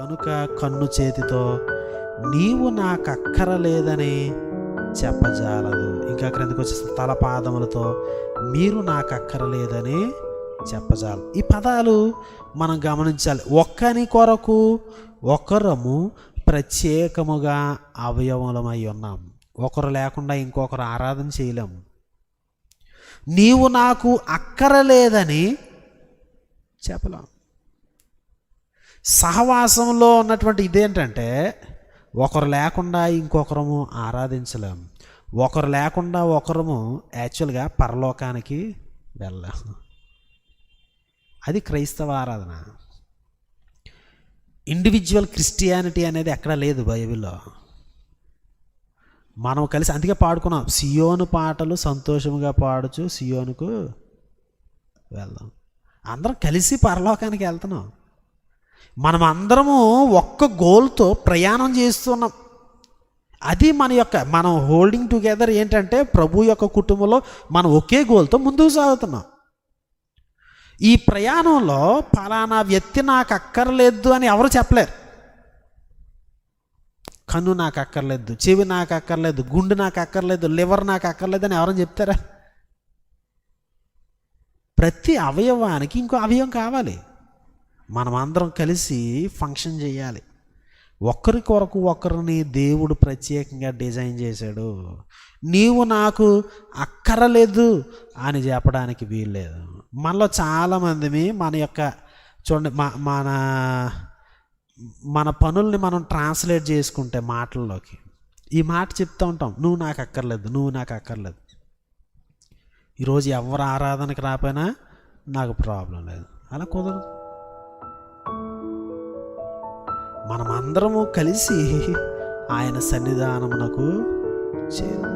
గనుక కన్ను చేతితో నీవు నాకు అక్కరలేదని చెప్పజాలదు. ఇంకా క్రిందకు వచ్చేసిన తల పాదములతో మీరు నాకు అక్కరలేదని చెప్పజాలదు. ఈ పదాలు మనం గమనించాలి. ఒక్కని కొరకు ఒకరము ప్రత్యేకముగా అవయవములమై ఉన్నాం. ఒకరు లేకుండా ఇంకొకరు ఆరాధన చేయలేము. నీవు నాకు అక్కరలేదని చెప్పలేం సహవాసంలో ఉన్నటువంటి ఇదేంటంటే ఒకరు లేకుండా ఇంకొకరము ఆరాధించలేం. ఒకరు లేకుండా ఒకరము యాక్చువల్గా పరలోకానికి వెళ్ళాము అది క్రైస్తవ ఆరాధన. ఇండివిజువల్ క్రిస్టియానిటీ అనేది ఎక్కడా లేదు బైబిల్లో. మనం కలిసి అందుకే పాడుకున్నాం సియోను పాటలు సంతోషముగా పాడుచు సియోనుకు వెళ్దాం. అందరం కలిసి పరలోకానికి వెళ్తున్నాం. మనం అందరము ఒక్క గోల్తో ప్రయాణం చేస్తున్నాం. అది మన యొక్క మనం హోల్డింగ్ టుగెదర్ ఏంటంటే ప్రభు యొక్క కుటుంబంలో మనం ఒకే గోల్తో ముందుకు సాగుతున్నాం. ఈ ప్రయాణంలో ఫలానా వ్యక్తి నాకు అక్కర్లేదు అని ఎవరు చెప్పలేరు. కన్ను నాకు అక్కర్లేదు చెవి నాకు అక్కర్లేదు గుండు నాకు అక్కర్లేదు లివర్ నాకు అక్కర్లేదు అని ఎవరైనా చెప్తారా? ప్రతి అవయవానికి ఇంకో అవయవం కావాలి. మనమందరం కలిసి ఫంక్షన్ చేయాలి. ఒకరి కొరకు ఒకరిని దేవుడు ప్రత్యేకంగా డిజైన్ చేశాడు. నీవు నాకు అక్కరలేదు అని చెప్పడానికి వీల్లేదు. మనలో చాలామంది మన యొక్క చూడండి మన మన పనుల్ని మనం ట్రాన్స్లేట్ చేసుకుంటే మాటల్లోకి. ఈ మాట చెప్తూ ఉంటాం నువ్వు నాకు అక్కర్లేదు నువ్వు నాకు అక్కర్లేదు. ఈరోజు ఎవరు ఆరాధనకి రాపోయినా నాకు ప్రాబ్లం లేదు. అలా కుదరదు. మనమందరము కలిసి ఆయన సన్నిధానమునకు చేరు